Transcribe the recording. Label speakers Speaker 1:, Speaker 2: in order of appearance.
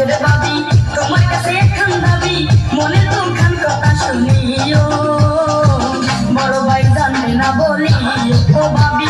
Speaker 1: কাছের ভাবি, তোমার কাছে এখন দাবি মনে দুখান কথা শুনিও। বড় ভাই জানে না বলি, ও ভাবি